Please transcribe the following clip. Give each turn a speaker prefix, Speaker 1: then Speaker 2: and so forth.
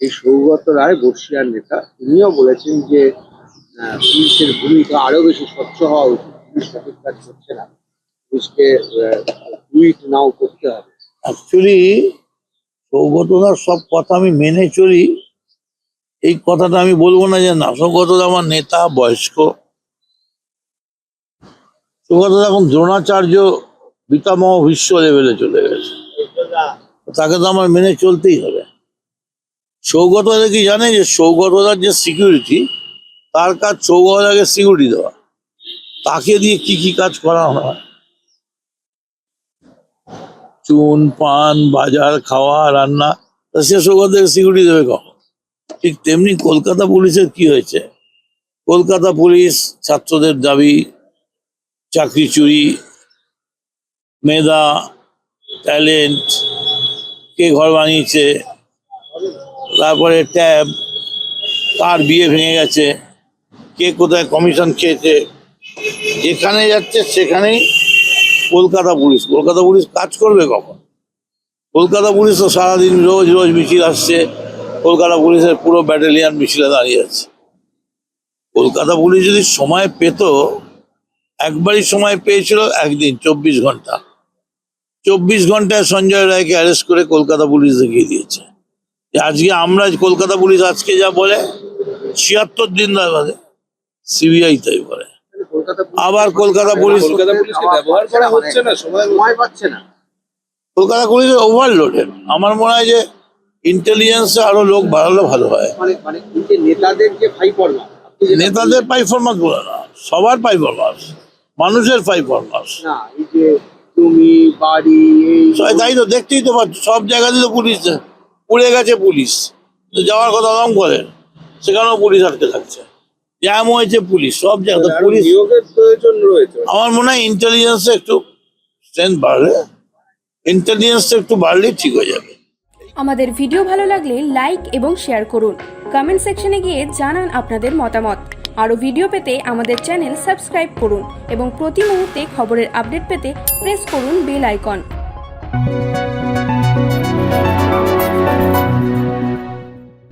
Speaker 1: এই সৌগত রায় বর্ষিয়ার নেতা, তিনিও বলেছেন যে পুলিশের ভূমিকা আরও বেশি স্বচ্ছ হওয়া উচিত। পুলিশ সঠিক কাজ করছে না। পুলিশকে টুইট নাও করতে হবে।
Speaker 2: অ্যাকচুয়ালি সৌগতদার সব কথা আমি মেনে চলি। এই কথাটা আমি বলব না যে না সৌগতদা আমার নেতা, বয়স্ক। সৌগতদা এখন দ্রোণাচার্য পিতামহ বিশ্ব লেভেলে চলে গেছে। তাকে তো আমার মেনে চলতেই হবে। সৌগতদা কি জানে যে সৌগতদার যে সিকিউরিটি তার কাজ সৌগতদাকে সিকিউরিটি দেওয়া। তাকে দিয়ে কি কি কাজ করা হয়? চুন, পান, বাজার, খাওয়া, রান্না সে সৌগতকে সিকিউরিটি দেবে কখন? ঠিক তেমনি কলকাতা পুলিশের কি হয়েছে? কলকাতা পুলিশ, ছাত্রদের দাবি, চাকরি চুরি, মেধা ট্যালেন্ট কে ঘর বানিয়েছে? তারপরে ট্যাব কার বিয়ে ভেঙে গেছে। কে কোথায় কমিশন খেয়েছে, যেখানে যাচ্ছে সেখানেই কলকাতা পুলিশ। কলকাতা পুলিশ কাজ করবে কখন? কলকাতা পুলিশ তো সারাদিন রোজ রোজ মিছিল আসছে। কলকাতা পুলিশের পুরো ব্যাটালিয়ান মিছিলে দাঁড়িয়ে আছে। কলকাতা পুলিশ যদি সময় পেত, একবারই সময় পেয়েছিল একদিন, চব্বিশ ঘণ্টা। চব্বিশ ঘন্টায় সঞ্জয় রায়কে অ্যারেস্ট করে কলকাতা পুলিশ দেখিয়ে দিয়েছে। আজকে আমরা কলকাতা পুলিশ আজকে যা বলে ছিয়াত্তর দিন বাদে সিবিআই তাই বলে। আবার কলকাতা পুলিশ
Speaker 3: কলকাতা পুলিশকে ব্যবহার করা হচ্ছে না সময়
Speaker 1: সময় পাচ্ছে না।
Speaker 2: কলকাতা পুলিশ ওভারলোডেড আমার মনে হয় যে ইন্টেলিজেন্সে আরও লোক বাড়ালে ভালো হয়।
Speaker 1: মানে মানে যে নেতাদের
Speaker 2: নেতাদের পারফরমেন্স বলে না সবার মানুষের
Speaker 1: এই যে জমি বাড়ি এই
Speaker 2: তাই তো দেখতেই তো সব জায়গাতেই তো পুলিশ পুড়ে গেছে পুলিশ। তো যাওয়ার কথা কম করে। সেখানেও পুলিশ আটকে থাকছে। জ্যাম হয়েছে পুলিশ সব জায়গায় পুলিশ
Speaker 3: নিয়োগের প্রয়োজন রয়েছে।
Speaker 2: আমার মনে হয় ইন্টেলিজেন্সে একটু স্ট্রেংথ বাড়লে ইন্টেলিজেন্সটা একটু বাড়লেই ঠিক হয়ে যাবে।
Speaker 4: আমাদের ভিডিও ভালো লাগলে লাইক এবং শেয়ার করুন। কমেন্ট সেকশনে গিয়ে জানান আপনাদের মতামত। আরও ভিডিও পেতে আমাদের চ্যানেল সাবস্ক্রাইব করুন এবং প্রতি মুহূর্তে খবরের আপডেট পেতে প্রেস করুন বেল আইকন